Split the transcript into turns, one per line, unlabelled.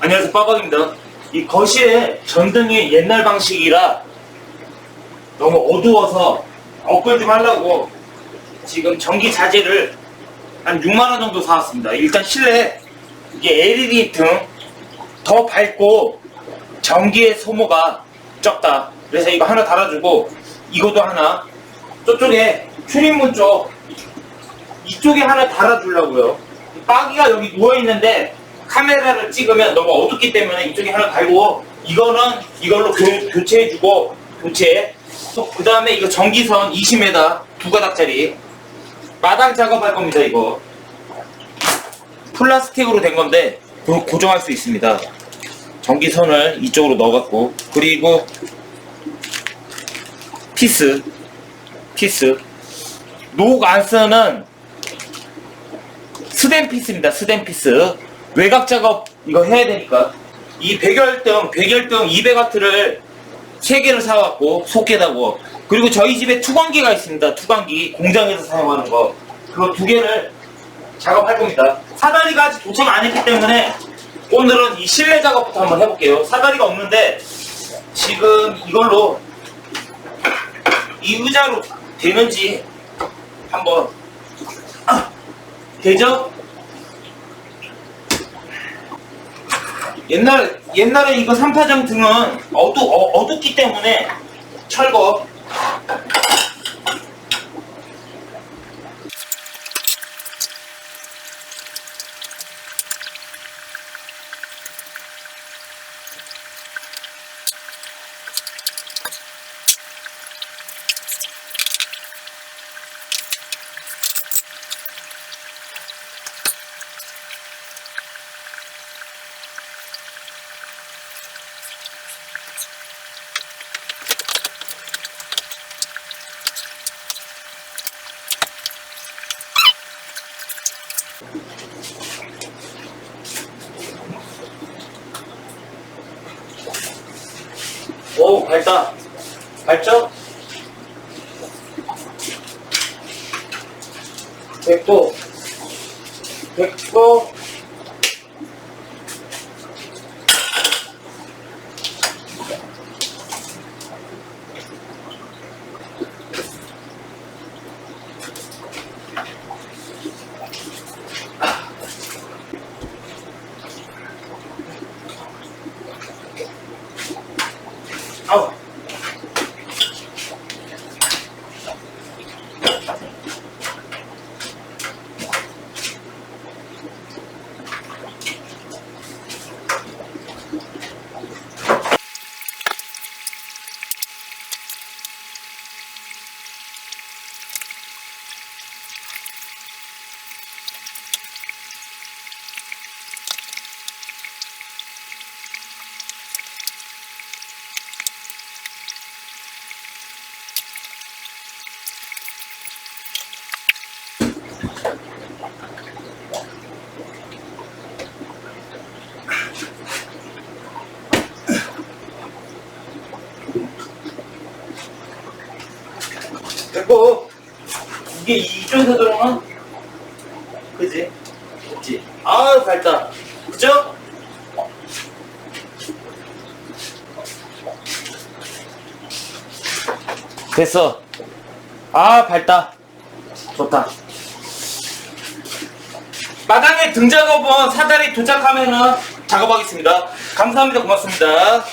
안녕하세요 빠박입니다. 이 거실에 전등이 옛날 방식이라 너무 어두워서 업글 좀 하려고 지금 전기 자재를 한 6만원 정도 사왔습니다. 일단 실내 이게 LED 등 더 밝고 전기의 소모가 적다. 그래서 이거 하나 달아주고 이것도 하나 저쪽에 출입문 쪽 이쪽에 하나 달아주려고요. 빠기가 여기 누워있는데 카메라를 찍으면 너무 어둡기 때문에 이쪽에 하나 달고 이거는 이걸로 교, 교체해주고 교체. 그 다음에 이거 전기선 20m 두 가닥짜리. 마당 작업할 겁니다 이거. 플라스틱으로 된 건데 고- 고정할 수 있습니다. 전기선을 이쪽으로 넣어갖고. 그리고 피스 피스. 녹 안 쓰는 스댄 피스입니다. 스댄 피스. 외곽 작업 이거 해야 되니까 이 백열등 백열등 200와트를 3개를 사왔고 속개다고 그리고 저희 집에 투광기가 있습니다. 투광기 공장에서 사용하는 거 그거 두 개를 작업할 겁니다. 사다리가 아직 도착 안 했기 때문에 오늘은 이 실내 작업부터 한번 해볼게요. 사다리가 없는데 지금 이걸로 이 의자로 되는지 한번 아, 되죠? 옛날 옛날에 이거 삼파장 등은 어두 어, 어둡기 때문에 철거 오 밝다 밝죠? 됐고. 됐고 됐고 이게 들어오면 그지? 그지? 아 밝다. 그죠? 됐어. 아 밝다. 좋다. 마당에 등작업은 사다리 도착하면은 작업하겠습니다. 감사합니다. 고맙습니다